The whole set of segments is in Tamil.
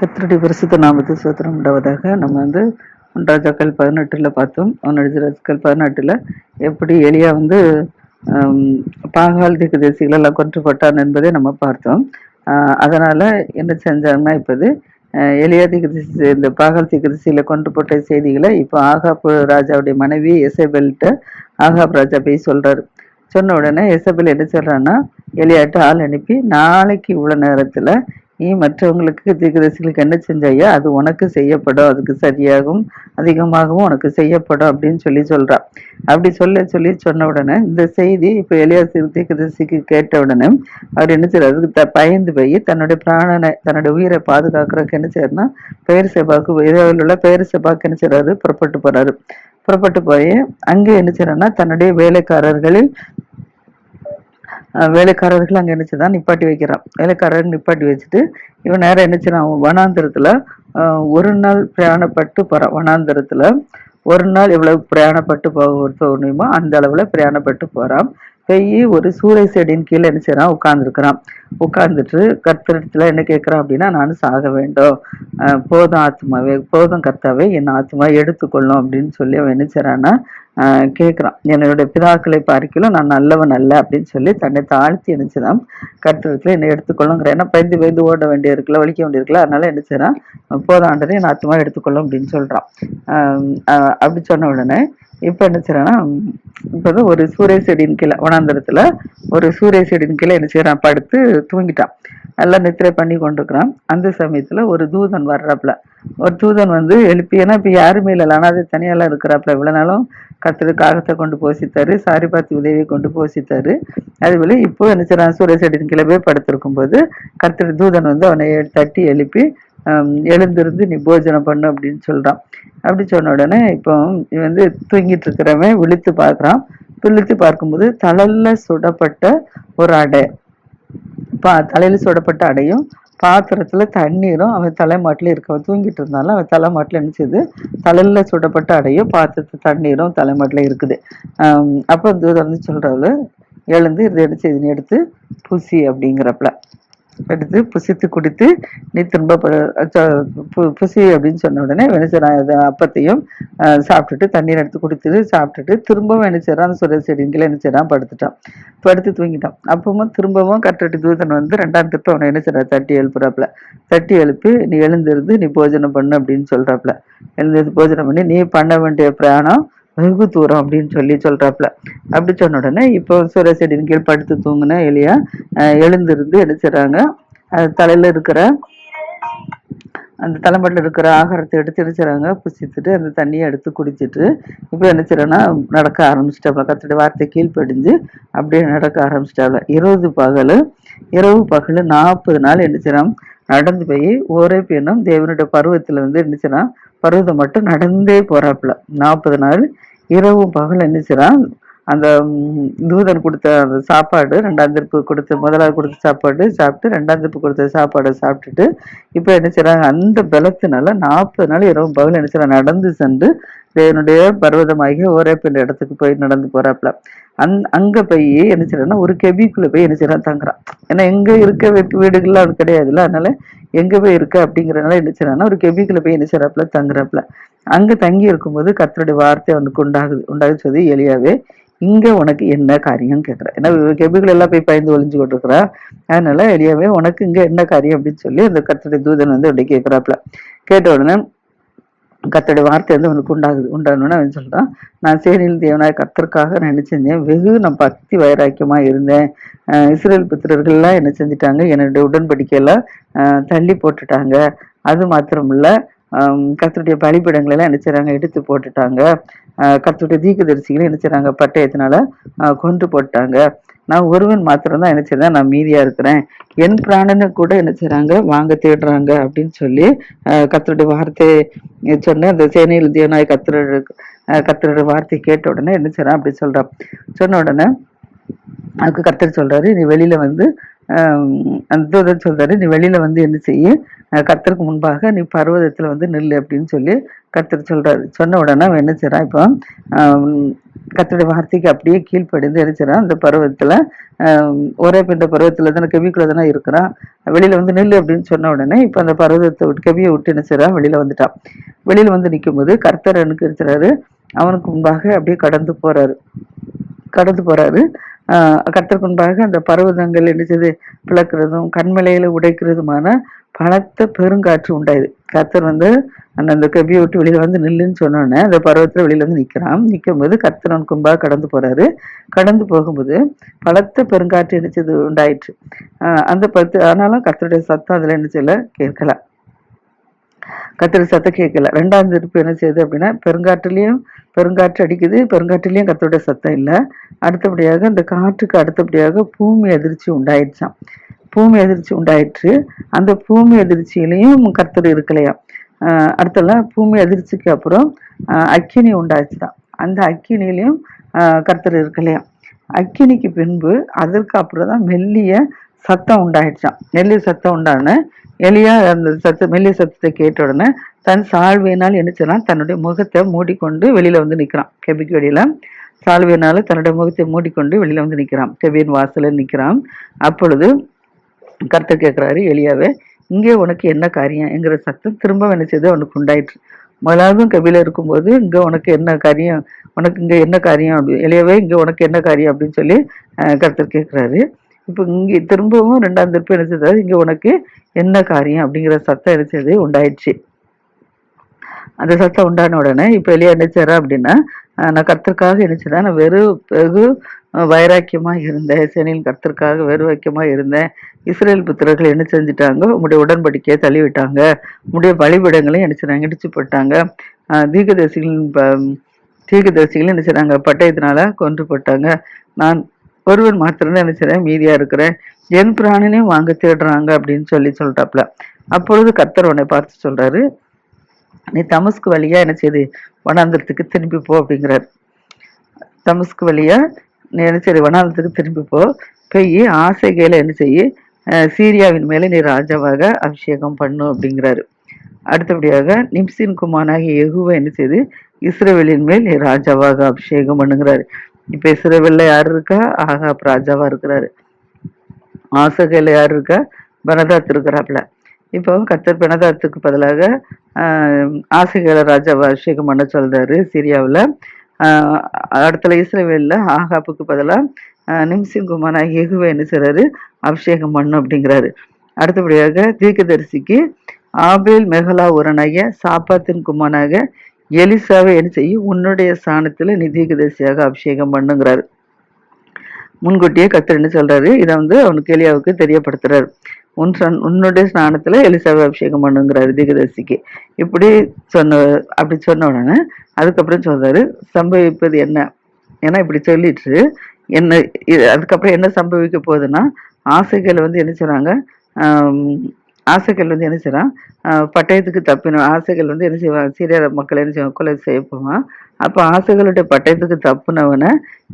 கத்தருடைய பரிசுத்த நாமத்து சோத்திரம் உண்டாவதாக. நம்ம வந்து ஒன்றாஜாக்கள் பதினெட்டில் பார்த்தோம். ஒன்றாஜாக்கள் பதினெட்டில் எப்படி எளியா வந்து பாகால் திக்கு தேசிகளெல்லாம் கொன்றுபட்டான் என்பதை நம்ம பார்த்தோம். அதனால் என்ன செஞ்சாங்கன்னா இப்போது எலியா திக்குதிசி இந்த பாகால் திக்குதிசியில கொன்று போட்ட செய்திகளை இப்போ ஆகாப் ராஜாவுடைய மனைவி எசபெல்கிட்ட ஆகாப் ராஜா போய் சொல்கிறார் சொன்ன உடனே எசபெல் என்ன சொல்கிறான்னா எலியாட்ட ஆள் அனுப்பி நாளைக்கு இவ்வளோ நேரத்தில் நீ மற்றவங்களுக்கு தீர்க்கதரிசிகளுக்கு என்ன செஞ்சாயோ? அது உனக்கு செய்யப்படும். அதுக்கு சரியாகவும் அதிகமாகவும் உனக்கு செய்யப்படும் அப்படின்னு சொல்லி சொல்றா. அப்படி சொல்ல சொல்லி சொன்ன உடனே இந்த செய்தி இப்ப எலியா தீர்க்கதரிசிக்கு கேட்ட உடனே அவர் என்ன செய்யறாரு அதுக்கு த- பயந்து போய் தன்னுடைய பிராணனை தன்னுடைய உயிரை பாதுகாக்கிறதுக்கு என்ன செய்யறாருன்னா பெயர் செபாக்கு இதில் உள்ள பெயர் செபாக்கு என்ன செய்யறாரு புறப்பட்டு போறாரு. புறப்பட்டு போய் அங்கே என்ன செய்யறாருன்னா தன்னுடைய வேலைக்காரர்களில் வேலைக்காரர்கள் அங்கே என்னச்சு தான் நிப்பாட்டி வைக்கிறான். வேலைக்காரர் நிப்பாட்டி வச்சுட்டு இவன் நேரம் என்னச்சுறான் வனாந்திரத்துல வனாந்திரத்தில் ஒரு நாள் பிரயாணப்பட்டு போகிறான் வனாந்திரத்தில் ஒரு நாள் எவ்வளவு பிரயாணப்பட்டு போக தோணுமோ அந்த அளவில் பிரயாணப்பட்டு போகிறான் போய் ஒரு சூறை செடியின் கீழே என்ன செய்யறான் உட்காந்துட்டு உட்கார்ந்துட்டு கர்த்தரிடத்துல என்ன கேட்குறான் அப்படின்னா நானும் சாக வேண்டும். போதும் ஆத்மாவே போதும் கர்த்தாவே என் ஆத்மா எடுத்துக்கொள்ளும் அப்படின்னு சொல்லி அவன் என்ன செய்யறான்னா கேட்குறான் என்னுடைய பிதாக்களை பார்க்கலாம் நான் நல்லவன் அல்ல அப்படின்னு சொல்லி தன்னை தாழ்த்தி நினைச்சுதான் கட்டுறதுல என்னை எடுத்துக்கொள்ளுங்கிற ஏன்னா பயந்து பயந்து ஓட வேண்டியது இருக்குல்ல வலிக்க வேண்டியிருக்குல்ல அதனால என்ன செய்யறான் போதும் நான் என் எடுத்துக்கொள்ளும் அப்படின்னு சொல்றான். அப்படி சொன்ன உடனே இப்போ என்ன செய்யறான்னா இப்ப வந்து ஒரு சூரிய செடியின் கீழே வனாந்தரத்துல ஒரு சூரிய செடியின் கீழே என்ன செய்யறான் படுத்து தூங்கிட்டான். நல்லா நித்திரை பண்ணி கொண்டிருக்கிறான். அந்த சமயத்துல ஒரு தூதன் வர்றாப்புல. ஒரு தூதன் வந்து எழுப்பி ஏன்னா இப்போ யாருமே இல்லை அது தனியாலாம் இருக்கிறாப்புல இவ்வளோ நாளும் கத்திர காகத்தை கொண்டு போசித்தாரு சாரி பார்த்து உதவியை கொண்டு போசித்தாரு. அதுபோல இப்போ என்ன செய்யறான் சூரிய செடியின் படுத்திருக்கும் போது கத்திர தூதன் வந்து அவனை தட்டி எழுப்பி எழுந்திருந்து நீ போஜனம் பண்ணு அப்படின்னு சொல்றான். அப்படி சொன்ன உடனே இப்போ வந்து தூங்கிட்டு இருக்கிறவன் விழித்து பார்க்குறான். விழித்து பார்க்கும்போது தலையில் சுடப்பட்ட ஒரு அடை. பா தலையில் சுடப்பட்ட அடையும். பாத்திரத்தில் தண்ணீரும் அவன் தலைமாட்டில் இருக்க தூங்கிட்டு இருந்தாலும் அவன் தலைமாட்டில் என்ன செய்யுது தலையில் சுடப்பட்ட அடையும் பாத்திரத்து தண்ணீரும் தலைமாட்டில் இருக்குது. அப்போ தூதர் வந்து சொல்கிறவள் எழுந்து இதை என்ன செய்து எடுத்து புசி அப்படிங்கிறப்பல. எடுத்து புசித்து குடித்து நீ திரும்ப பு- புசி அப்படின்னு சொன்ன உடனே வெனிச்சரான் அப்பத்தையும் சாப்பிட்டுட்டு தண்ணீர் எடுத்து குடித்துட்டு சாப்பிட்டுட்டு திரும்பவும் என்ன செய்யறான் அந்த சுர செடிங்கில என்ன செய்யறான் படுத்துட்டான். படுத்து தூங்கிட்டான். அப்பவும் திரும்பவும் கட்டடி தூதன் வந்து ரெண்டாம் திருப்பம் அவனை என்ன செய்யறான் தட்டி எழுப்புறாப்புல. தட்டி எழுப்பி நீ எழுந்திருந்து நீ போஜனம் பண்ணு அப்படின்னு சொல்றாப்புல. எழுந்திருந்து போஜனம் பண்ணி நீ பண்ண வேண்டிய பிராணம் வெகு தூரம் அப்படின்னு சொல்லி சொல்றாப்புல அப்படி சொன்ன உடனே இப்போ சூரிய செடியின் கீழ் படுத்து தூங்கின எலியா எழுந்திருந்து என்ன அது தலையில இருக்கிற அந்த தலைமட்டில் இருக்கிற ஆகாரத்தை எடுத்து எடுத்துறாங்க புசித்துட்டு அந்த தண்ணியை எடுத்து குடிச்சிட்டு இப்போ என்ன நடக்க ஆரம்பிச்சிட்டாப்ல. கத்தோட வார்த்தை கீழ்ப்படிஞ்சு அப்படியே நடக்க ஆரம்பிச்சிட்டாப்ல. இருபது பகல் இரவு பகல் நாற்பது நாள் என்ன நடந்து போய் ஒரே பெண்ணும் தேவனுடைய பருவத்தில் வந்து என்ன செய்யறான் பருவதம் மட்டும் நடந்தே போறாப்புல. நாற்பது நாள் இரவும் பகல் என்ன அந்த தூதன் கொடுத்த அந்த சாப்பாடு ரெண்டாம் திருப்பு கொடுத்த முதலாவது கொடுத்த சாப்பாடு சாப்பிட்டு ரெண்டாம் திருப்பு கொடுத்த சாப்பாடை சாப்பிட்டுட்டு இப்போ என்ன செய்றாங்க அந்த பலத்தினால நாற்பது நாள் இரவு பகல் என்ன செய்றாங்க நடந்து சென்று தேவனுடைய பர்வதமாகிய ஒரே பெண் இடத்துக்கு போய் நடந்து போறாப்ல. அந் அங்க போய் என்ன செய்யறான்னா ஒரு கெபிக்குள்ள போய் என்ன செய்யறான் தங்குறான். ஏன்னா எங்க இருக்க வீடுகள்லாம் அவனுக்கு கிடையாதுல்ல. அதனால எங்க போய் இருக்க அப்படிங்கறதுனால என்ன செய்யறான்னா ஒரு கெபிக்குள்ள போய் என்ன செய்யறாப்ல தங்குறாப்புல அங்க தங்கி இருக்கும்போது கத்தருடைய வார்த்தை அவனுக்கு உண்டாகுது உண்டாகுது. சொல்லி எளியாவே இங்க உனக்கு என்ன காரியம் கேட்கிறேன் ஏன்னா கெபிகள் எல்லாம் போய் பயந்து ஒளிஞ்சு கொண்டிருக்கிறா. அதனால எளியாவே உனக்கு இங்க என்ன காரியம் அப்படின்னு சொல்லி அந்த கத்தருடைய தூதன் வந்து அப்படி கேட்கிறாப்ல கேட்ட உடனே கத்தோடைய வார்த்தை வந்து உனக்கு உண்டாகுது உண்டானோன்னு அவன் சொல்கிறான் நான் சேனையில் தேவனாய் கத்தருக்காக நான் என்ன செஞ்சேன்? வெகு நான் பக்தி வைராக்கியமாக இருந்தேன். இஸ்ரேல் புத்திரர்கள்லாம் என்ன செஞ்சுட்டாங்க? என்னுடைய உடன்படிக்கையெல்லாம் தள்ளி போட்டுட்டாங்க. அது மாத்திரமில்ல இல்லை கத்தருடைய பலிபீடங்களை என்ன செய்றாங்க? எடுத்து போட்டுட்டாங்க. கத்தருடைய தீக்கு தரிசிகளை என்ன செய்றாங்க? பட்டயத்தினால கொண்டு கொன்று போட்டாங்க. நான் ஒருவன் மாத்திரம்தான் என்ன செய்றேன் நான் மீதியா இருக்கிறேன். என் பிராணனை கூட என்ன செய்றாங்க? வாங்க தேடுறாங்க அப்படின்னு சொல்லி கத்தருடைய வார்த்தை சொன்ன அந்த சேனையில் தேவனாய் கர்த்தர் கத்தருடைய வார்த்தை கேட்ட உடனே என்ன செய்றான்? அப்படி சொல்றான். சொன்ன உடனே அதுக்கு கர்த்தர் சொல்றாரு நீ வெளியில வந்து அந்த சொல்றாரு நீ வெளியில வந்து என்ன செய்ய? கத்தருக்கு முன்பாக நீ பர்வதத்துல வந்து நில்லு அப்படின்னு சொல்லி கர்த்தர் சொல்றாரு. சொன்ன உடனே அவன் என்ன செய்றான் இப்போ ஆம், வார்த்தைக்கு அப்படியே கீழ்ப்படிந்து நினைச்சிடான் அந்த பருவத்தில் ஒரே பிண்ட பருவத்தில் தானே கெவிக்குள்ள தானே இருக்கிறான். வெளியில் வந்து நில்லு அப்படின்னு சொன்ன உடனே இப்போ அந்த பருவத்தை விட்டு கெவியை விட்டு நினைச்சிடான் வெளியில் வந்துட்டான். வெளியில் வந்து நிற்கும்போது கர்த்தர் அனுக்கிருக்கிறாரு அவனுக்கு முன்பாக அப்படியே கடந்து போகிறாரு கடந்து போகிறாரு ஆஹ் கர்த்தருக்கு முன்பாக அந்த பருவதங்கள் என்னச்சது பிளக்கிறதும் கண்மலையில் உடைக்கிறதுமான பலத்த பெருங்காற்று உண்டாயுது. கத்தர் வந்து அந்த அந்த கபியை விட்டு வெளியில வந்து நில்லுன்னு சொன்னோன்னே அந்த பருவத்துல வெளியில வந்து நிக்கிறான். நிக்கும்போது போது அவனுக்கு கும்பா கடந்து போறாரு. கடந்து போகும்போது பலத்த பெருங்காற்று என்னச்சது உண்டாயிற்று. ஆஹ் அந்த பத்து ஆனாலும் கத்தருடைய சத்தம் அதுல என்ன செய்யல கேட்கல. கத்திரி சத்தம் கேட்கல. ரெண்டாம் திருப்பு என்ன செய்யுது அப்படின்னா பெருங்காற்றுலயும் பெருங்காற்று அடிக்குது பெருங்காற்றுலயும் கத்தருடைய சத்தம் இல்லை. அடுத்தபடியாக அந்த காற்றுக்கு அடுத்தபடியாக பூமி அதிர்ச்சி உண்டாயிடுச்சாம். பூமி அதிர்ச்சி உண்டாயிற்று. அந்த பூமி அதிர்ச்சியிலையும் கர்த்தர் இருக்கலையாம் அடுத்தெல்லாம் பூமி அதிர்ச்சிக்கு அப்புறம் அக்கினி அக்கினி உண்டாச்சுதான். அந்த அக்கினிலையும் கர்த்தர் இருக்கலையாம் அக்கினிக்கு பின்பு அதற்கு அப்புறம் தான் மெல்லிய சத்தம் உண்டாயிடுச்சாம். மெல்லிய சத்தம் உண்டான எலியா அந்த சத்த மெல்லிய சத்தத்தை கேட்ட உடனே தன் சால்வையினால் என்னச்சுன்னா தன்னுடைய முகத்தை மூடிக்கொண்டு வெளியில வந்து நிற்கிறான் கெபிக்கு வெளியில. சால்வையினால தன்னுடைய முகத்தை மூடிக்கொண்டு வெளியில வந்து நிற்கிறான் கெபியின் வாசலில் நிற்கிறான் அப்பொழுது கர்த்தர் கேட்குறாரு எளியாவே இங்கே உனக்கு என்ன காரியம்? என்கிற சத்தம் திரும்ப என்ன செய்து அவனுக்கு உண்டாயிற்று. முதலாவதும் கபில இருக்கும்போது இங்கே உனக்கு என்ன காரியம்? உனக்கு இங்கே என்ன காரியம்? அப்படி எளியாவே இங்கே உனக்கு என்ன காரியம்? அப்படின்னு சொல்லி கருத்தர் கேட்குறாரு இப்போ இங்கே திரும்பவும் ரெண்டாம் திருப்பி என்ன செய்தாரு? உனக்கு என்ன காரியம்? அப்படிங்கிற சத்தம் என்ன செய்து உண்டாயிடுச்சு அந்த சத்தம் உண்டான உடனே இப்போ எளியா என்ன அப்படின்னா நான் கர்த்தருக்காக என்ன நான் வெறும் வெகு வைராக்கியமாக இருந்தேன். செனில் கர்த்தருக்காக வெறு வைக்கியமாக இருந்தேன். இஸ்ரேல் புத்திரர்கள் என்ன செஞ்சுட்டாங்க? உங்களுடைய உடன்படிக்கையை தள்ளிவிட்டாங்க. உங்களுடைய பலிபீடங்களையும் என்ன செய்றாங்க? இடிச்சு போட்டாங்க. தீர்க்கதரிசிகளின் தீர்க்கதரிசிகளும் என்ன செய்றாங்க? பட்டயத்தினால கொன்று போட்டாங்க. நான் ஒருவன் மாத்திரம் என்ன செய்றேன்? மீதியா இருக்கிறேன். என் பிராணனையும் வாங்க தேடுறாங்க அப்படின்னு சொல்லி சொல்றாப்ல. அப்பொழுது கர்த்தர் உன்னை பார்த்து சொல்றாரு நீ தமஸ்கு வழியா என்ன செய்து வனாந்திரத்துக்கு திரும்பி போ அப்படிங்கிறார். தமஸ்கு வழியா நீ என்ன செய்து வனாந்திரத்துக்கு திரும்பி போ. போய் ஆசைகையில என்ன செய்ய சீரியாவின் மேலே நீ ராஜாவாக அபிஷேகம் பண்ணும் அப்படிங்கிறாரு. அடுத்தபடியாக நிம்சின் குமாராகிய யெகூவா என்ன செய்து இஸ்ரவேலின் மேல் நீ ராஜாவாக அபிஷேகம் பண்ணுங்கிறாரு. இப்ப இஸ்ரவேல்ல யார் இருக்கா? ஆகாப் ராஜாவா இருக்கிறாரு. ஆசகையில யார் இருக்கா? பனதாத் இருக்கிறாப்ல. இப்போ கத்தர் பெனதாத்துக்கு பதிலாக ஆசைகள ராஜாவை அபிஷேகம் பண்ண சொல்றாரு சிரியாவில். அடுத்த இஸ்ரேவேலில் ஆகாப்புக்கு பதிலாக நிம்சின் குமாரா எகுவை என்ன செய்றாரு? அபிஷேகம் பண்ணும் அப்படிங்கிறாரு. அடுத்தபடியாக தீர்க்கதரிசிக்கு ஆபேல் மெகலா உரனாகிய சாப்பாத்தின் குமானாக எலிசாவை என்ன செய்யும்? உன்னுடைய ஸ்தானத்துல நீ தீர்க்கதரிசியாக அபிஷேகம் பண்ணுங்கிறாரு. முன்கூட்டியே கத்தர் என்ன சொல்றாரு? இதை வந்து அவனுக்கு எலியாவுக்கு தெரியப்படுத்துறாரு. உன் சன் உன்னுடைய ஸ்நானத்துல எலிசாவை அபிஷேகம் பண்ணுங்கிறாரு தீர்க்கதரிசிக்கு. இப்படி சொன்ன அப்படி சொன்ன உடனே அதுக்கப்புறம் சொல்றாரு சம்பவிப்பது என்ன? ஏன்னா இப்படி சொல்லிட்டு என்ன இது அதுக்கப்புறம் என்ன சம்பவிக்க போகுதுன்னா ஆசைகள் வந்து என்ன செய்றாங்க? ஆசைகள் வந்து என்ன செய்றான்? பட்டயத்துக்கு தப்பின ஆசைகள் வந்து என்ன செய்வான்? சீரிய மக்கள் என்ன செய்வான்? கொலை செய்ய போவான். அப்போ ஆசைகளுடைய பட்டயத்துக்கு தப்புனவனை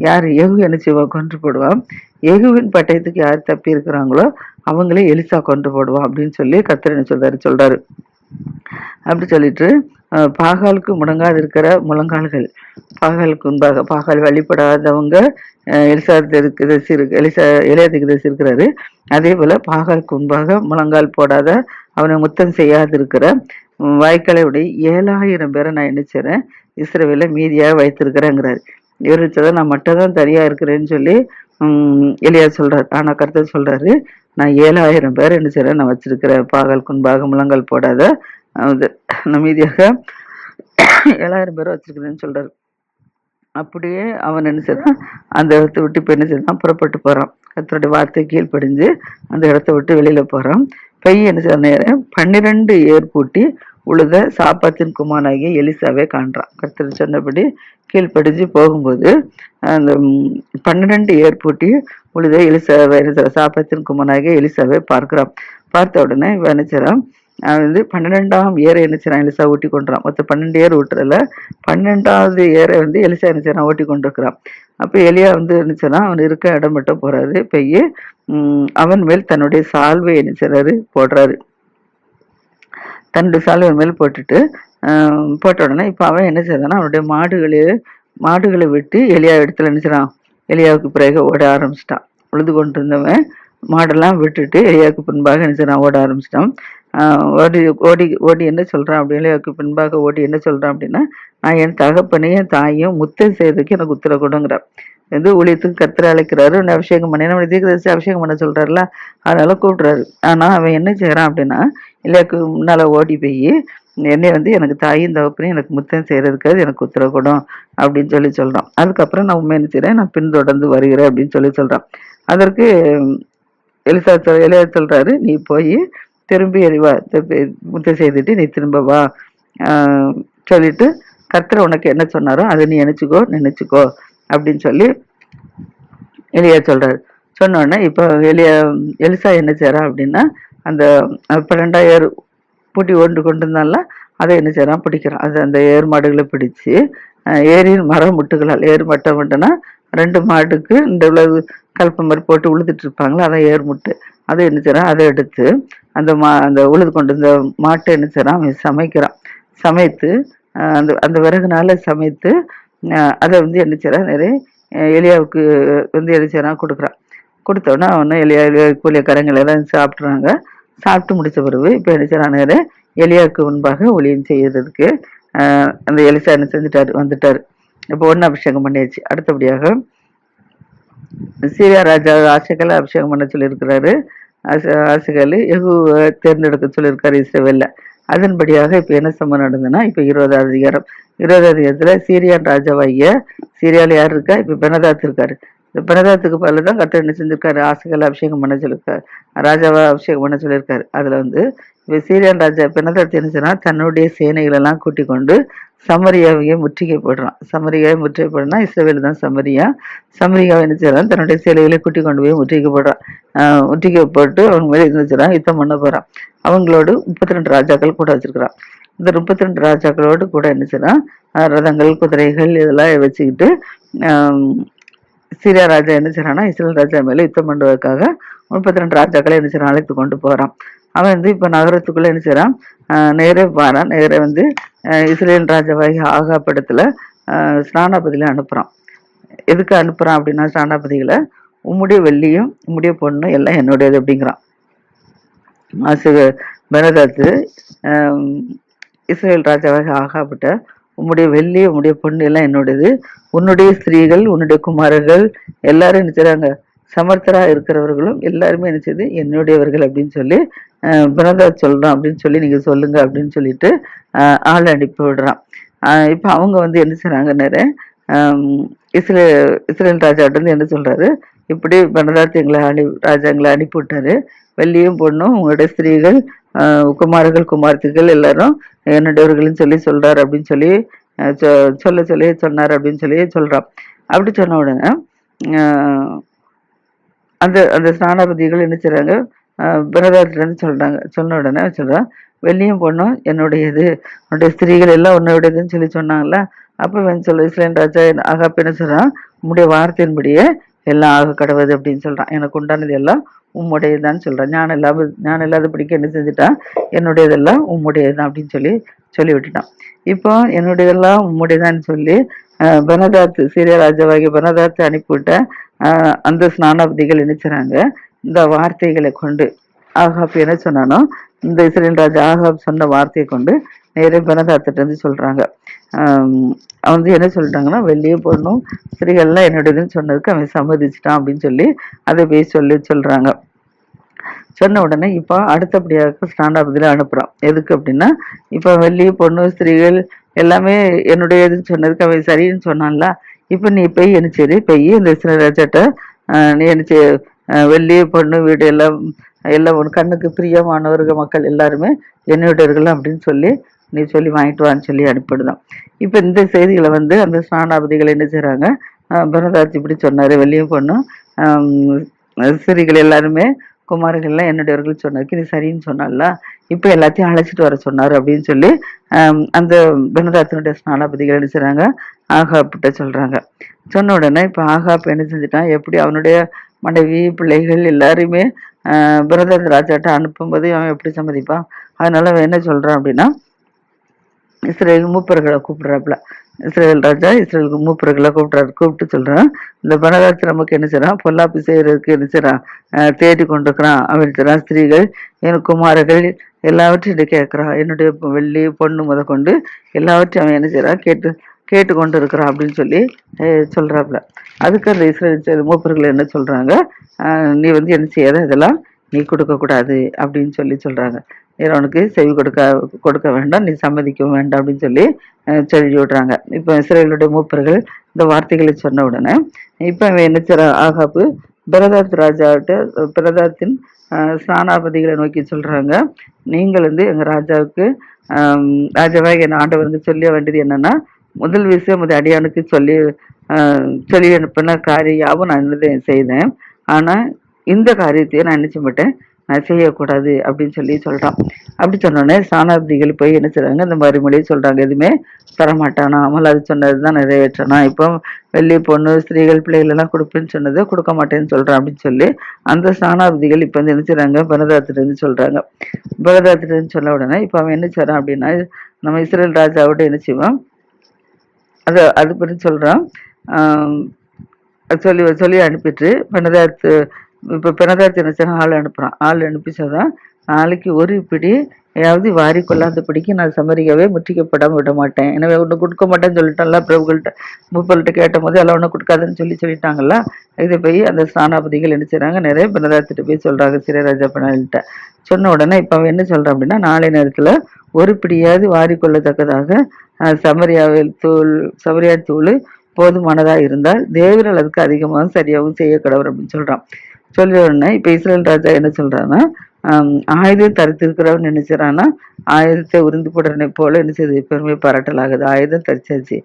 யார்? எகு என்ன செய்வான் கொன்று போடுவான். எகுவின் பட்டயத்துக்கு யார் தப்பி இருக்கிறாங்களோ அவங்களே எலிசா கொன்று போடுவான் அப்படின்னு சொல்லி கத்திர என்ன சொல்றாரு? சொல்றாரு. அப்படி சொல்லிட்டு பாகாலுக்கு முடங்காது இருக்கிற முழங்கால்கள் பாகாலுக்கு முன்பாக பாகால் வழிபடாதவங்க அஹ், இருக்கிற சிறு எலிசா இளைய இருக்கிறாரு அதே போல பாகாலுக்கு முன்பாக முழங்கால் போடாத அவனை முத்தம் செய்யாது இருக்கிற உம், ஏழாயிரம் பேரை நான் என்ன செய்றேன்? இஸ்ரவேல மீதியாக வைத்திருக்கிறேங்கிறாரு. இவர் வச்சதான் நான் மட்டும் தான் தனியா இருக்கிறேன்னு சொல்லி எளியா சொல்கிறார் சொல்றாரு. ஆனா சொல்கிறாரு சொல்றாரு நான் ஏழாயிரம் பேர் என்ன செய்றேன்? நான் வச்சிருக்கிறேன் பாகல் குன்பாக முழங்கால் போடாத மீதியாக ஏழாயிரம் பேரை வச்சிருக்கிறேன்னு சொல்கிறார் அப்படியே அவன் என்ன செய்றான் அந்த இடத்த விட்டு இப்போ என்ன செய்தான்? புறப்பட்டு போகிறான் கத்தருடைய வார்த்தை கீழ்ப்படிஞ்சு அந்த இடத்த விட்டு வெளியில் போகிறான் பையன் என்ன செய்ய நேரம் பன்னிரெண்டு ஏர் பூட்டி உழுத சாப்பாத்தின் குமாராகிய எலிசாவே காண்றான். கர்த்தர் சொன்னபடி கீழ்ப்படிஞ்சு போகும்போது அந்த பன்னிரெண்டு ஏர் பூட்டி உழுத எலிசாவை சாப்பாத்தின் குமாராகிய எலிசாவை பார்க்கிறான். பார்த்த உடனே இவன் என்ன வந்து பன்னிரெண்டாம் ஏரை என்ன செய்யறான் எலிசா ஓட்டி கொண்டுறான். மொத்தம் பன்னெண்டு ஏர் ஓட்டுறதுல பன்னெண்டாவது ஏரை வந்து எலிசா என்ன செய்யறான் ஓட்டி கொண்டிருக்கிறான். அப்போ எலியா வந்து என்ன அவன் இருக்க இடம் மட்டும் போறாரு பெய்ய அவன் மேல் தன்னுடைய சால்வை என்ன செய்றாரு போடுறாரு. தன்னுடைய சால்வை மேல் போட்டுட்டு ஆஹ் போட்ட உடனே இப்போ அவன் என்ன செய்யறான்னா அவனுடைய மாடுகளே மாடுகளை விட்டு எலியா இடத்துல நினைச்சான் எலியாவுக்கு பிறகு ஓட ஆரம்பிச்சிட்டான். உழுது கொண்டு இருந்தவன் மாடெல்லாம் விட்டுட்டு எலியாவுக்கு பின்பாக நினைச்சான் ஓட ஆரம்பிச்சிட்டான். ஓடி ஓடி ஓடி என்ன சொல்கிறான் அப்படின்னு எலியாவுக்கு பின்பாக ஓடி என்ன சொல்கிறான் அப்படின்னா நான் என் தகப்பனையும் தாயும் முத்தம் செய்யறதுக்கு எனக்கு உத்தரவு கொடுங்கிறான் வந்து ஊழியத்துக்கு கத்திர அழைக்கிறாரு உன்னை அபிஷேகம் பண்ணி நம்ம தீர்க்கதரிசி அபிஷேகம் பண்ண சொல்கிறாருல அதனால கூப்பிட்றாரு. ஆனால் அவன் என்ன செய்கிறான் அப்படின்னா இல்லையாக்கு முன்னால் ஓடி போய் என்னை வந்து எனக்கு தாயும் தகப்பனையும் எனக்கு முத்தம் செய்யறதுக்காக எனக்கு உத்தரவு கொடும் அப்படின்னு சொல்லி சொல்கிறான் அதுக்கப்புறம் நான் உண்மை என்ன செய்கிறேன் நான் பின்தொடர்ந்து வருகிறேன் அப்படின்னு சொல்லி சொல்கிறான் அதற்கு எலிசா சொல் எலியா சொல்கிறாரு நீ போய் திரும்பி எறிவா முத்தம் செய்துட்டு நீ திரும்ப வா. சொல்லிட்டு கர்த்தர் உனக்கு என்ன சொன்னாரோ அதை நீ நினைச்சுக்கோ நினைச்சுக்கோ அப்படின்னு சொல்லி எலியா சொல்றாரு. சொன்னோடனே இப்போ எலியா எலிசா என்ன செய்கிறா அப்படின்னா அந்த பன்னெண்டாயிரம் ஏர் பூட்டி ஒன்று கொண்டு இருந்தால அதை என்ன செய்கிறான் பிடிக்கிறான். அது அந்த ஏர் மாடுகளை பிடிச்சி ஏரியின் மர முட்டுகளால் ஏர் மட்டம் மட்டும்னா ரெண்டு மாட்டுக்கு இந்த இவ்வளவு கலப்பை மாதிரி போட்டு உழுதுட்டு இருப்பாங்களா? அதான் ஏர் அதை என்ன செய்றான்? அதை எடுத்து அந்த மா அந்த உழுது கொண்டு இந்த மாட்டை என்ன செய்கிறான் அவன் சமைக்கிறான். சமைத்து அந்த அந்த விறகுனால சமைத்து அதை வந்து என்ன செய்கிறான் நிறைய எலியாவுக்கு வந்து என்ன செய்கிறான் கொடுக்குறான். கொடுத்தோன்னே அவனை எலியா எலியா கூலியக்காரங்கள் எல்லாம் சாப்பிட்றாங்க. சாப்பிட்டு முடிச்ச பிறகு இப்போ என்ன செய்றான்? நிறைய எலியாவுக்கு முன்பாக ஒளியம் செய்யறதுக்கு அந்த எலிசா என்ன செஞ்சுட்டாரு? வந்துட்டார். இப்போ ஒன்று அபிஷேகம் பண்ணியாச்சு. அடுத்தபடியாக சீரியா ராஜா ஆசைகளை அபிஷேகம் பண்ண சொல்லியிருக்கிறாரு. ஆசைகளை ஆசைகள் எகுவை தேர்ந்தெடுக்க சொல்லியிருக்காரு இஸ்ரேவேல்ல. அதன்படியாக இப்போ என்ன சம்பவம் நடந்ததுன்னா இப்போ இருபதாவது அதிகாரம். இருபதாவது அதிகாரத்தில் சீரியான் ராஜாவாகிய சீரியாவில் யார் இருக்கா? இப்போ பெனதாத் இருக்காரு. இந்த பெனதாத்துக்கு பதில் தான் கர்த்தர் என்ன செஞ்சிருக்காரு? ஆசைகளை அபிஷேகம் பண்ண சொல்லியிருக்காரு. ராஜாவை அபிஷேகம் பண்ண சொல்லியிருக்காரு. அதில் வந்து இப்போ ராஜா பெனதாத் என்ன தன்னுடைய சேனைகள் எல்லாம் கூட்டிக் கொண்டு சமரியாவையே முற்றுகை போடுறான். சமரியாவை முற்றுகை போடுறா இஸ்ரவேல் தான் சமரியா. சமரியாவை என்ன செய்யறான்? தன்னுடைய சேலைகளை கூட்டிக் கொண்டு போய் முற்றுகை போடுறான். முற்றுகை போட்டு அவங்க மேலே என்ன செய்யறான்? யுத்தம் பண்ண போறான். அவங்களோடு முப்பத்தி ரெண்டு ராஜாக்கள் கூட வச்சிருக்கிறான். இந்த முப்பத்தி ரெண்டு ராஜாக்களோடு கூட என்ன செய்யறான்? ரதங்கள் குதிரைகள் இதெல்லாம் வச்சுக்கிட்டு சீரியா ராஜா என்ன செய்யறான்னா இஸ்ரேல் ராஜா மேலே யுத்தம் பண்ணுவதற்காக முப்பத்தி ரெண்டு ராஜாக்களை என்ன செய்யறான்? அழைத்து கொண்டு போறான். அவன் வந்து இப்போ நகரத்துக்குள்ளே என்ன செய்கிறான் நேரே வாரான். நேரே வந்து இஸ்ரேல் ராஜாவாகி ஆகாப்படத்துல ஆஹ் ஸ்நானாபதியில் அனுப்புகிறான் எதுக்கு அனுப்புகிறான் அப்படின்னா ஸ்நானாபதிகளை உம்முடைய வெள்ளியும் உம்முடைய பொண்ணும் எல்லாம் என்னுடையது அப்படிங்கிறான். ஆசிக பரதாத்து இஸ்ரேல் ராஜாவாக ஆகாப்பட்ட உம்முடைய வெள்ளி உம்முடைய பொண்ணு எல்லாம் என்னுடையது. உன்னுடைய ஸ்திரீகள் உன்னுடைய குமாரர்கள் எல்லாரும் என்ன சமர்த்தராக இருக்கிறவர்களும் எல்லாருமே என்ன செய்து என்னுடையவர்கள் அப்படின்னு சொல்லி ஆஹ், சொல்கிறோம் அப்படின்னு சொல்லி நீங்கள் சொல்லுங்க அப்படின்னு சொல்லிட்டு ஆள் அனுப்பி விடுறான். இப்போ அவங்க வந்து என்ன செய்கிறாங்க நிறைய இஸ்ரே இஸ்ரேல் ராஜாட்ட என்ன சொல்கிறாரு இப்படி பரதாத் எங்களை அனு ராஜா எங்களை அனுப்பி விட்டாரு. வெள்ளியும் பொண்ணும் உங்களுடைய ஸ்திரீகள் குமாரர்கள் குமார்த்திகள் எல்லாரும் என்னுடையவர்கள்னு சொல்லி சொல்கிறார் அப்படின்னு சொல்லி சொ- சொல்ல சொல்லி சொன்னார் அப்படின்னு சொல்லி சொல்கிறான் அப்படி சொன்ன உடனே அந்த அந்த ஸ்நானாபதிகள் என்ன செய்றாங்க? பிரதாத்திரன்னு சொல்றாங்க. சொன்ன உடனே சொல்றான் வெள்ளியும் பொண்ணும் என்னுடையது. உன்னுடைய ஸ்திரீகள் எல்லாம் உன்னுடையதுன்னு சொல்லி சொன்னாங்கல்ல? அப்போ வந்து சொல்ல இஸ்லேன் ராஜா என்ன- ஆகாப் என்ன சொல்றான்? உம்முடைய வார்த்தையின்படியே எல்லாம் ஆக கடவுது அப்படின்னு சொல்கிறான் எனக்கு உண்டானது எல்லாம் உம்முடையதுதான் சொல்கிறான் ஞானம் இல்லாம ஞானம் இல்லாதபடிக்கு என்ன செஞ்சுட்டான் என்னுடையதெல்லாம் உம்முடையதுதான் அப்படின்னு சொல்லி சொல்லி விட்டுட்டான் இப்போ என்னுடையதெல்லாம் உம்முடையதான்னு சொல்லி பனதாத் சீரிய ராஜாவாகிய பனதாத் அனுப்பிவிட்ட அந்த ஸ்நானாபதிகள் நினைச்சுறாங்க. இந்த வார்த்தைகளை கொண்டு ஆகாப் என்ன சொன்னானோ இந்த இஸ்ரேல் ராஜா ஆகாப் சொன்ன வார்த்தையை கொண்டு நேரே பனதாத்திட்ட இருந்து சொல்றாங்க. அவன் வந்து என்ன சொல்லிட்டாங்கன்னா வெளியே போடணும் ஸ்திரீகள்லாம் என்னுடையதுன்னு சொன்னதுக்கு அவன் சம்மதிச்சிட்டான் அப்படின்னு சொல்லி அதை போய் சொல்லி சொல்றாங்க. சொன்ன உடனே இப்போ அடுத்தபடியாக ஸ்டாண்டாபதியில் அனுப்புகிறான் எதுக்கு அப்படின்னா இப்போ வெள்ளி பொண்ணு ஸ்திரீகள் எல்லாமே என்னுடைய இதுன்னு சொன்னதுக்கு அவன் சரின்னு சொன்னான்ல இப்போ நீ போய் என்ன சரி போய் இந்த இஸ்ரராஜாட்ட நீ என்ன வெள்ளி பொண்ணு வீடு எல்லாம் எல்லாம் உன் கண்ணுக்கு பிரியமானவர்கள் மக்கள் எல்லாருமே என்னுடையர்கள் அப்படின்னு சொல்லி நீ சொல்லி வாங்கிட்டு வான்னு சொல்லி அனுப்பிடுதான் இப்போ இந்த செய்திகளை வந்து அந்த ஸ்நானாபதிகள் என்ன செய்கிறாங்க ஆஹ் இப்படி சொன்னார் வெள்ளியும் பொண்ணும். சிறிகள் எல்லாருமே குமாரர்கள்லாம் என்னுடையவர்கள் சொன்னதுக்கு நீ சரின்னு சொன்னால இப்போ எல்லாத்தையும் அழைச்சிட்டு வர சொன்னார் அப்படின்னு சொல்லி அந்த பனதாத்தினுடைய ஸ்நானாபதிகள் என்ன செய்கிறாங்க ஆகாப்பிட்ட சொல்கிறாங்க சொன்ன உடனே இப்போ ஆகாப் என்ன செஞ்சுட்டான்? எப்படி அவனுடைய மனைவி பிள்ளைகள் எல்லாருமே ஆஹ் ராஜாட்ட அனுப்பும்போது அவன் எப்படி சம்மதிப்பான் அதனால அவன் என்ன சொல்கிறான் அப்படின்னா இஸ்ரேல் மூப்பர்களை கூப்பிடுறாப்புல. இஸ்ரேல் ராஜா இஸ்ரேலுக்கு மூப்பர்களை கூப்பிட்றாரு. கூப்பிட்டு சொல்கிறான் இந்த பனதாத்து நமக்கு என்ன செய்கிறான் பொல்லாப்பு செய்கிறதுக்கு என்ன செய்கிறான் தேடி கொண்டிருக்கிறான். அவன் செய்றான் ஸ்திரீகள் என் குமாரர்கள் எல்லாவற்றையும் கேட்குறான். என்னுடைய வெள்ளி பொண்ணு முத கொண்டு எல்லாவற்றையும் அவன் என்ன செய்கிறான் கேட்டு கேட்டு கொண்டு இருக்கிறான் அப்படின்னு சொல்லி சொல்கிறாப்புல அதுக்கு அந்த இஸ்ரேல் மூப்பர்கள் என்ன சொல்கிறாங்க நீ வந்து என்ன செய்யாத இதெல்லாம் நீ கொடுக்கக்கூடாது அப்படின்னு சொல்லி சொல்றாங்க. அவனுக்கு செவி கொடுக்க கொடுக்க வேண்டாம் நீ சம்மதிக்கவும் வேண்டாம் அப்படின்னு சொல்லி சொல்லி விடுறாங்க. இப்போ இஸ்ரேலுடைய மூப்பர்கள் இந்த வார்த்தைகளை சொன்ன உடனே இப்போ இவன் என்ன செய்ற ஆகாப்பு பிரதாத் ராஜாவிட்ட பிரதாத்தின் ஸ்நானாபதிகளை நோக்கி சொல்கிறாங்க நீங்கள் வந்து எங்கள் ராஜாவுக்கு ராஜாவாக என் ஆண்டவர் வந்து சொல்ல வேண்டியது என்னென்னா முதல் விஷயம் அது அடியானுக்கு சொல்லி சொல்லி அனுப்பின காரியம் யாவும் நான் என்னது செய்தேன். ஆனா இந்த காரியத்தையும் நான் நினைச்ச மாட்டேன்? நான் செய்யக்கூடாது அப்படின்னு சொல்லி சொல்றான். அப்படி சொன்னோடனே சாணாதிகள் போய் என்ன செய்றாங்க? இந்த மறுமொழியை சொல்றாங்க. எதுவுமே தரமாட்டானா? அமல் அது சொன்னதுதான் நிறைவேற்றனா இப்போ வெள்ளி பொண்ணு ஸ்திரீகள் பிள்ளைகள் எல்லாம் கொடுப்பேன்னு சொன்னதை கொடுக்க மாட்டேன்னு சொல்றான் அப்படின்னு சொல்லி அந்த சாணாப்திகள் இப்போ வந்து என்ன செய்றாங்க? பரதாத்திரன்னு சொல்றாங்க. பரதாத்திரன்னு சொன்ன உடனே இப்போ அவன் என்ன செய்றான் அப்படின்னா நம்ம இஸ்ரேல் ராஜாவோட என்ன செய்வான்? அது அது பற்றி சொல்றான். சொல்லி சொல்லி அனுப்பிட்டு பெனதாத்து இப்போ பெனதாத்து என்ன ஆள் அனுப்புகிறான் ஆள் அனுப்பிச்சாதான் நாளைக்கு ஒரு பிடி ஏதாவது வாரி கொள்ளாத பிடிக்கு நான் சமரியாவே முற்றிக்கப்படாம விட மாட்டேன். எனவே ஒன்று கொடுக்க மாட்டேன்னு சொல்லிட்டான்ல பிரபுகள்கிட்ட மூப்பல்கிட்ட கேட்ட போது எல்லாம் ஒன்றும் கொடுக்காதுன்னு சொல்லி சொல்லிட்டாங்கல்ல இதை போய் அந்த ஸ்தானாபதிகள் என்ன செய்கிறாங்க நிறைய பெனதாத்திட்டு போய் சொல்கிறாங்க சிறைராஜா பெனால்கிட்ட சொன்ன உடனே இப்போ அவன் என்ன சொல்கிறான் அப்படின்னா நாளை நேரத்தில் ஒரு பிடியாவது வாரி கொள்ளத்தக்கதாக சமரியாவில் தூள் சமரியா தூள் போதுமானதா இருந்தால் தேவர் அதுக்கு அதிகமாக சரியாகவும் செய்ய கடவுள் அப்படின்னு சொல்றான். சொல்லிய உடனே இப்ப இஸ்ரேல் ராஜா என்ன சொல்றான்னா ஆயுதம் தரித்திருக்கிறவன் என்ன செய்றான்னா ஆயுதத்தை உறிந்து போடுறனை போல என்ன செய்யுது பெருமை பாராட்டலாகுது. ஆயுதம் தரிச்சாச்சு.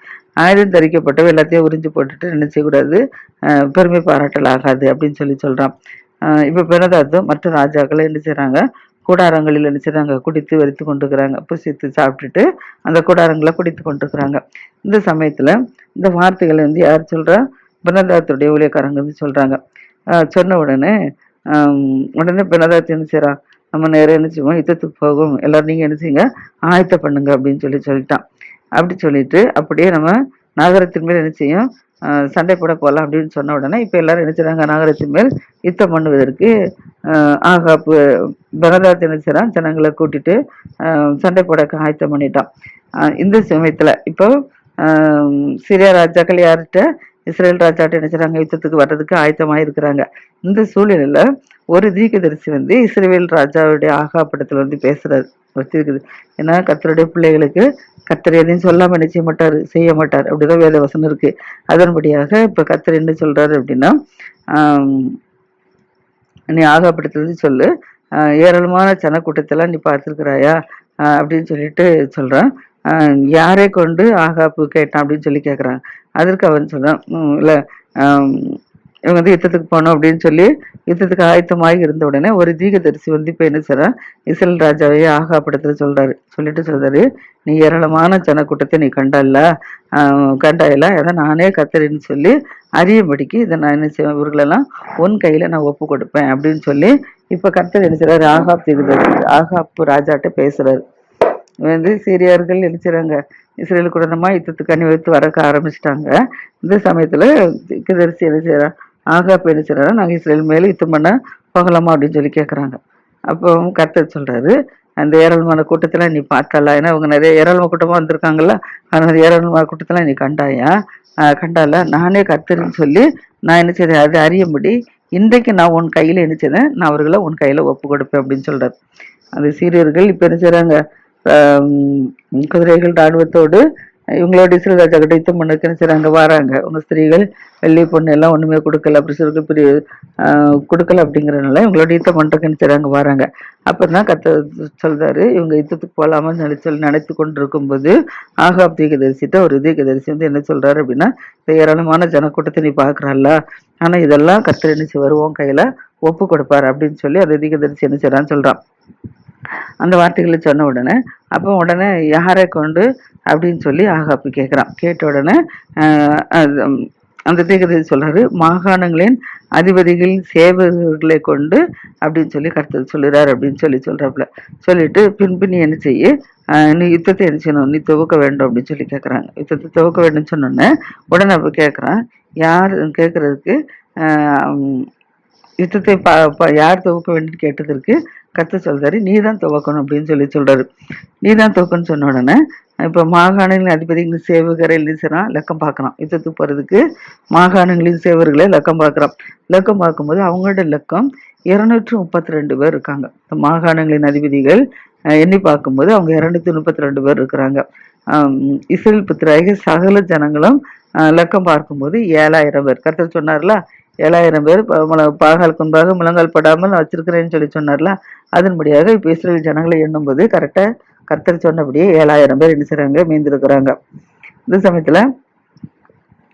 ஆயுதம் தரிக்கப்பட்டவ எல்லாத்தையும் உறிஞ்சு போட்டுட்டு என்ன செய்யக்கூடாது? பாராட்டல் பெருமை பாராட்டலாகாது அப்படின்னு சொல்லி சொல்றான். இப்போ இப்ப மற்ற ராஜாக்களை என்ன செய்றாங்க கூடாரங்களில் என்ன செய்கிறாங்க குடித்து வரித்து கொண்டுக்கிறாங்க புசித்து சாப்பிட்டுட்டு அந்த கூடாரங்களை குடித்து கொண்டுக்கிறாங்க இந்த சமயத்துல இந்த வார்த்தைகளை வந்து யார் சொல்கிறா பிரணதாத்துடைய ஊழியக்காரங்க வந்து சொல்கிறாங்க சொன்ன உடனே உடனே பிரணதாத்து என்ன செய்றா? நம்ம நேரம் என்ன செய்வோம் யுத்தத்துக்கு போகும். எல்லாரும் நீங்கள் என்ன செய்யுங்க ஆயத்த பண்ணுங்க அப்படின்னு சொல்லி சொல்லிட்டான். அப்படி சொல்லிட்டு அப்படியே நம்ம நகரத்தின் மேல் என்ன செய்யும்? சண்டை போட போகலாம் அப்படின்னு சொன்ன உடனே இப்போ எல்லாரும் என்ன செய்றாங்க நகரத்தின் மேல் யுத்தம் பண்ணுவதற்கு. ஆஹ் ஆகாப்பு பரதாத் என்ன ஜனங்களை கூட்டிட்டு சண்டை போட ஆயத்தம் பண்ணிட்டான். இந்த சமயத்தில் இப்போ சிரியா ராஜாக்கள் யார்கிட்ட? இஸ்ரேல் ராஜாட்ட நினைச்சாங்க யுத்தத்துக்கு வர்றதுக்கு ஆயத்தமாக இருக்கிறாங்க. இந்த சூழ்நிலையில் ஒரு தீர்க்கதரிசி வந்து இஸ்ரேல் ராஜாவுடைய ஆகாப்படத்துல வந்து பேசுறாரு. வச்சிருக்குது ஏன்னா கத்தருடைய பிள்ளைகளுக்கு கத்தர் எதையும் சொல்லாம என்ன மாட்டார் செய்ய மாட்டார். அப்படிதான் வேத வசனம் இருக்கு. அதன்படியாக இப்போ கர்த்தர் என்ன சொல்றாரு அப்படின்னா நீ ஆகாப்படத்துல சொல்லு. ஏராளமான சனக்கூட்டத்தெல்லாம் நீ பார்த்துருக்கிறாயா? அப்படின்னு சொல்லிட்டு சொல்கிறேன் யாரை கொண்டு ஆகாப்பு கேட்டான் அப்படின்னு சொல்லி கேட்குறான் அதற்கு அவன் சொன்னான் இல்லை இவங்க வந்து யுத்தத்துக்கு போகணும் அப்படின்னு சொல்லி யுத்தத்துக்கு ஆயத்தமாகி இருந்த உடனே ஒரு தீகதரிசி வந்து இப்போ என்ன செய்கிறான் இஸ்ரேல் ராஜாவை ஆகாப்படத்துல சொல்றாரு. சொல்லிட்டு சொல்றாரு நீ ஏராளமான ஜனக்கூட்டத்தை நீ கண்டல்ல கண்டாயில்ல கண்டாயில அதை நானே கத்துறேன்னு சொல்லி அறியும்படிக்கு இதை நான் என்ன செய்வேன் இவர்களெல்லாம் உன் கையில நான் ஒப்பு கொடுப்பேன் அப்படின்னு சொல்லி இப்போ கர்த்தர் என்ன செய்கிறாரு ஆகாப் தீகதரிசி ஆகாப்பு ராஜாட்ட பேசுறாரு. வந்து சீரியார்கள் என்ன இஸ்ரேல் குடந்தமா யுத்தத்துக்கு அணிவகுத்து வரக்க ஆரம்பிச்சிட்டாங்க. இந்த சமயத்தில் கிதரிசி என்ன ஆகா ஆகாப் என்ன செய்றாரு இஸ்ரேல் மேலே யுத்தம் பண்ண போகலாமா அப்படின்னு சொல்லி கேட்குறாங்க அப்போ கத்த சொல்கிறாரு அந்த ஏராளமான கூட்டத்தில் நீ பார்த்தல ஏன்னா அவங்க நிறைய ஏராளமான கூட்டமாக வந்திருக்காங்கல்ல அதனால் ஏராளமான கூட்டத்தில் நீ கண்டாயா? கண்டால நானே கர்த்தர்னு சொல்லி நான் என்ன செய்தேன்? அது அறியும்படி இன்றைக்கு நான் உன் கையில் என்ன செய்தேன்? நான் அவர்களை உன் கையில் ஒப்பு கொடுப்பேன் அப்படின்னு சொல்கிறார் அந்த சீரியர்கள் இப்போ என்ன செய்கிறாங்க குதிரைகள் ராணுவத்தோடு இவங்களோட இஸ்ரேல் ராஜா கிட்ட சரி அங்கே வராங்க. உங்கள் ஸ்திரீகள் வெள்ளி பொண்ணு எல்லாம் ஒன்றுமே கொடுக்கல. அப்படி சொல்லி பெரிய கொடுக்கல அப்படிங்கிறனால இவங்களோட யுத்தம் பண்றதுக்கு சரி அங்கே வராங்க. அப்பதான் கத்த சொல்கிறாரு இவங்க யுத்தத்துக்கு போகலாமல் நினைச்சு சொல்லி நினைத்து கொண்டு இருக்கும்போது ஆகாப் தீகதரிசிட்ட ஒரு தீகதரிசி வந்து என்ன சொல்கிறாரு அப்படின்னா ஏராளமான ஜனக்கூட்டத்தை நீ பார்க்குறாள்ல ஆனால் இதெல்லாம் கத்திரணிச்சு வருவோம் கையில் ஒப்பு கொடுப்பார் அப்படின்னு சொல்லி அந்த தீகதரிசி என்ன செய்கிறான்னு சொல்கிறான் அந்த வார்த்தைகளை சொன்ன உடனே அப்போ உடனே யாரை கொண்டு அப்படின்னு சொல்லி ஆகாப்பு கேட்குறான். கேட்ட உடனே அது, அந்த தீர்க்கதரிசி சொல்கிறாரு மாகாணங்களின் அதிபதிகளின் சேவகர்களை கொண்டு அப்படின்னு சொல்லி கருத்து சொல்லுறாரு அப்படின்னு சொல்லி சொல்கிறாப்புல சொல்லிட்டு பின்பு நீ என்ன செய்ய? நீ யுத்தத்தை என்ன செய்யணும்? நீ துவக்க வேண்டும் அப்படின்னு சொல்லி கேட்குறாங்க. யுத்தத்தை துவக்க வேண்டும்னு சொன்னோன்னே உடனே அப்போ கேட்குறான் யார் கேட்குறதுக்கு யுத்தத்தை பா யார் துவக்க வேண்டும் கேட்டதற்கு கற்று சொல்கிறாரு நீ தான் துவக்கணும் அப்படின்னு சொல்லி சொல்கிறாரு நீ தான் துவக்கணும்னு சொன்ன உடனே இப்போ மாகாணங்களின் அதிபதிகளின் சேவகரை எழுதிச்சான் லக்கம் பார்க்கலாம். யுத்தத்துக்கு போகிறதுக்கு மாகாணங்களின் சேவர்களை லக்கம் பார்க்குறான் லக்கம் பார்க்கும்போது அவங்களோட லக்கம் இருநூற்று முப்பத்தி ரெண்டு பேர் இருக்காங்க. மாகாணங்களின் அதிபதிகள் எண்ணி பார்க்கும்போது அவங்க இரநூத்தி முப்பத்தி ரெண்டு பேர் இருக்கிறாங்க. இஸ்ரேல் புத்திராக சகல ஜனங்களும் லக்கம் பார்க்கும்போது ஏழாயிரம் பேர். கர்த்தர் சொன்னார்ல ஏழாயிரம் பேர் பாகால் குன்பாக முழங்கால் படாமல் நான் வச்சிருக்கிறேன்னு சொல்லி சொன்னார்ல அதன்படியாக இப்போ இஸ்ரேல் ஜனங்களை எண்ணும்போது கரெக்டாக கர்த்தர் சொன்னபடியே ஏழாயிரம் பேர் என்ன செய்கிறாங்க மீந்திருக்கிறாங்க. இந்த சமயத்தில்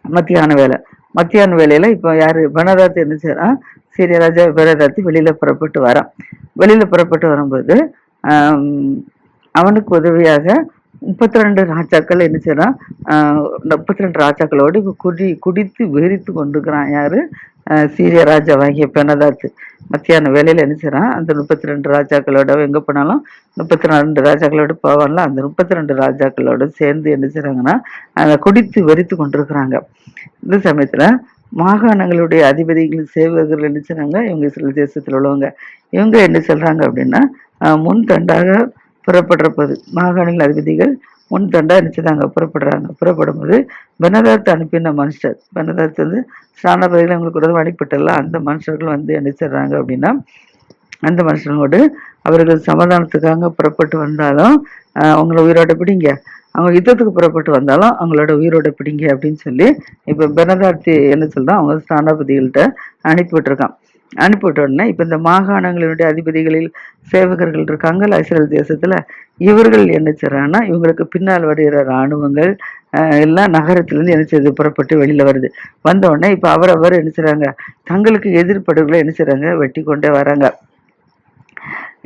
மத்தியான வேலை. மத்தியான வேலையில் இப்போ யார்? பனதாத் என்ன செய்கிறான் சீரிய ராஜா பனதாத்து வெளியில் புறப்பட்டு வரான். வெளியில் புறப்பட்டு வரும்போது அவனுக்கு உதவியாக முப்பத்தி ரெண்டு ராஜாக்கள் என்ன செய்யறான் முப்பத்தி ரெண்டு ராஜாக்களோடு இப்போ குடி குடித்து வெறித்து கொண்டுக்கிறான் யாரு? ஆஹ் சீரிய ராஜாவாகிய பெனதாத்து. மத்தியான வேலையில் என்ன செய்யறான் அந்த முப்பத்தி ரெண்டு ராஜாக்களோட எங்கே போனாலும் முப்பத்தி ரெண்டு ராஜாக்களோட போவான்ல அந்த முப்பத்தி ரெண்டு ராஜாக்களோட சேர்ந்து என்ன செய்றாங்கன்னா அதை குடித்து வெறித்து கொண்டிருக்கிறாங்க. இந்த சமயத்தில் மாகாணங்களுடைய அதிபதிகள் சேவகர்கள் என்ன செய்றாங்க? இவங்க சில தேசத்தில் உள்ளவங்க. இவங்க என்ன சொல்றாங்க அப்படின்னா முன் தண்டாக புறப்படுறப்போது மாகாணங்கள் அதிபதிகள் முன் தண்டா என்ன புறப்படுறாங்க. புறப்படும் போது பெனதாத் அனுப்பின மனுஷர் பெனதார்த்து வந்து ஸ்தானபதிகள் அவங்களுக்கு உதவி அனுப்பிட்டல அந்த மனுஷர்கள் வந்து என்ன அப்படின்னா அந்த மனுஷனோடு அவர்கள் சமாதானத்துக்காக புறப்பட்டு வந்தாலும் அவங்கள உயிரோட பிடிங்க. அவங்க யுத்தத்துக்கு புறப்பட்டு வந்தாலும் அவங்களோட உயிரோட பிடிங்க அப்படின்னு சொல்லி இப்போ பெனதார்த்தி என்ன சொல்றான் அவங்க ஸ்தானாபதிகள்கிட்ட அனுப்பி விட்டுருக்கான். அனுப்பிவிட்டோன்னா இப்போ இந்த மாகாணங்களினுடைய அதிபதிகளில் சேவகர்கள் இருக்காங்கல்ல இஸ்ரேல் தேசத்தில் இவர்கள் என்ன செய்கிறாங்கன்னா இவங்களுக்கு பின்னால் வருகிற இராணுவங்கள் எல்லாம் நகரத்துலேருந்து என்ன செய்யுது புறப்பட்டு வெளியில் வருது. வந்தோடனே இப்போ அவரவர் என்ன செய்கிறாங்க தங்களுக்கு எதிர்ப்படுகளை என்ன செய்கிறாங்க வெட்டி கொண்டே வராங்க.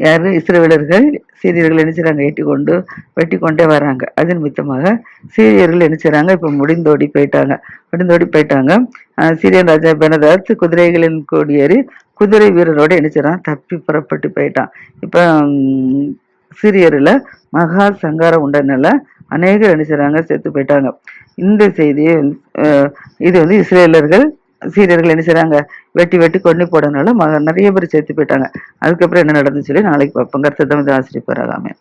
யார்? இஸ்ரவேலர்கள் சீரியர்கள் என்ன செய்றாங்க எட்டி கொண்டு வெட்டி கொண்டே வராங்க. அது நிமித்தமாக சீரியர்கள் என்ன இப்போ முடிந்தோடி போயிட்டாங்க. முடிந்தோடி போயிட்டாங்க. சீரியன் ராஜா பெனதாத் குதிரைகளின் கொடியேறி குதிரை வீரரோட என்ன தப்பி புறப்பட்டு போயிட்டான். இப்போ சீரியரில் மகா சங்காரம் உண்டனால அநேகர் என்ன செத்து போயிட்டாங்க. இந்த செய்தியை இது வந்து இஸ்ரேலர்கள் சீரியர்கள் என்ன செய்றாங்க? வெட்டி வெட்டி கொண்டு போடனால மக நிறைய பேர் சேர்த்து போயிட்டாங்க. அதுக்கப்புறம் என்ன நடந்துச்சு சொல்லி நாளைக்கு பார்ப்போம். கருத்து தமிழ் ஆசிரியர் ஆகாமே